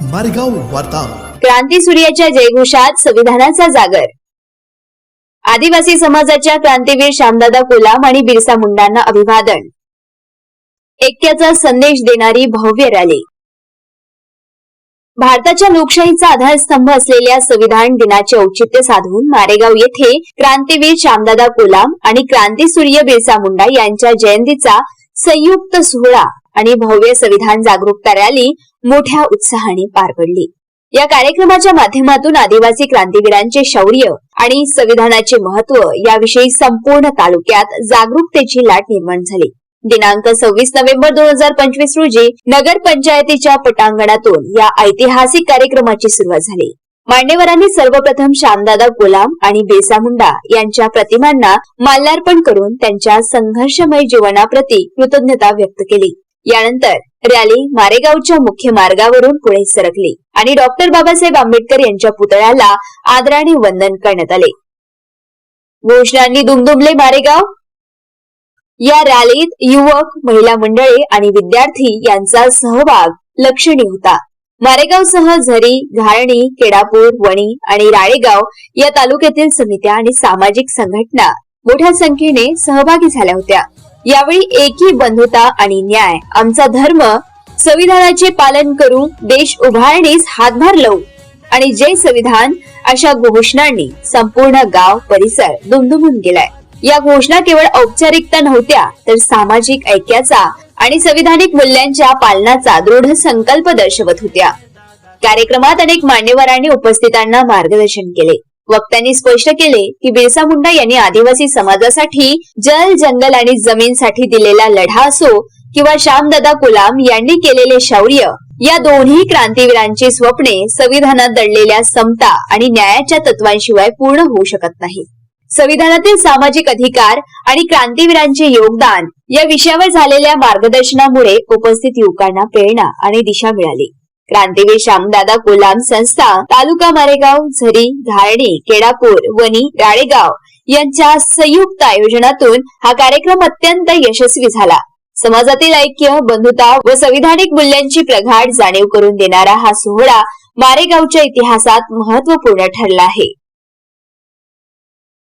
मारेगाव वार्ता. क्रांती सूर्याच्या जयघोषात संविधानाचा जागर. आदिवासी समाजाच्या क्रांतीवीर श्यामदादा कोलाम आणि बिरसा मुंडांना अभिवादन. ऐक्याचा संदेश देणारी भव्य रॅली. भारताच्या लोकशाहीचा आधारस्तंभ असलेल्या संविधान दिनाचे औचित्य साधून मारेगाव येथे क्रांतीवीर श्यामदादा कोलाम आणि क्रांतीसूर्य बिरसा मुंडा यांच्या जयंतीचा संयुक्त सोहळा आणि भव्य संविधान जागरूकता रॅली मोठ्या उत्साहाने पार पडली. या कार्यक्रमाच्या माध्यमातून आदिवासी क्रांतीवीरांचे शौर्य आणि संविधानाचे महत्त्व याविषयी संपूर्ण तालुक्यात जागरूकतेची लाट निर्माण झाली. दिनांक सव्वीस नोव्हेंबर दोन हजार पंचवीस रोजी नगर पंचायतीच्या पटांगणातून या ऐतिहासिक कार्यक्रमाची सुरुवात झाली. मान्यवरांनी सर्वप्रथम श्यामदादा गुलाम आणि बेसा मुंडा यांच्या प्रतिमांना माल्यार्पण करून त्यांच्या संघर्षमय जीवनाप्रती कृतज्ञता व्यक्त केली. यानंतर रॅली मारेगावच्या मुख्य मार्गावरून पुढे सरकली आणि डॉक्टर बाबासाहेब आंबेडकर यांच्या पुतळ्याला आदराने वंदन करण्यात आले. घोषणांनी दुमदुमले मारेगाव. या रॅलीत युवक महिला मंडळे आणि विद्यार्थी यांचा सहभाग लक्षणीय होता. मारेगावसह झरी घारणी केडापूर वणी आणि राळेगाव या तालुक्यातील समित्या आणि सामाजिक संघटना मोठ्या संख्येने सहभागी झाल्या होत्या. यावेळी एकी बंधुता आणि न्याय. आमचा धर्म संविधानाचे पालन करू देश उभारणीस हातभार लावू. आणि जय संविधान अशा घोषणांनी संपूर्ण गाव परिसर दुमदुमून गेलाय. या घोषणा केवळ औपचारिकता नव्हत्या तर सामाजिक ऐक्याचा आणि संविधानिक मूल्यांच्या पालनाचा दृढ संकल्प दर्शवत होत्या. कार्यक्रमात अनेक मान्यवरांनी उपस्थितांना मार्गदर्शन केले. वक्त्यांनी स्पष्ट केले की बिरसा मुंडा यांनी आदिवासी समाजासाठी जल जंगल आणि जमीनसाठी दिलेला लढा असो किंवा श्यामदादा कुलाम यांनी केलेले शौर्य या दोन्ही क्रांतीवीरांची स्वप्ने संविधानात दडलेल्या समता आणि न्यायाच्या तत्वांशिवाय पूर्ण होऊ शकत नाही. संविधानातील सामाजिक अधिकार आणि क्रांतीवीरांचे योगदान या विषयावर झालेल्या मार्गदर्शनामुळे उपस्थित युवकांना प्रेरणा आणि दिशा मिळाली. क्रांतीवीर श्यामदादा कोलाम संस्था तालुका मारेगाव झरी धारणी केडापूर वणी राळेगाव यांच्या संयुक्त आयोजनातून हा कार्यक्रम अत्यंत यशस्वी झाला. समाजातील ऐक्य बंधुता व संविधानिक मूल्यांची प्रगाढ जाणीव करून देणारा हा सोहळा मारेगावच्या इतिहासात महत्त्वपूर्ण ठरला आहे.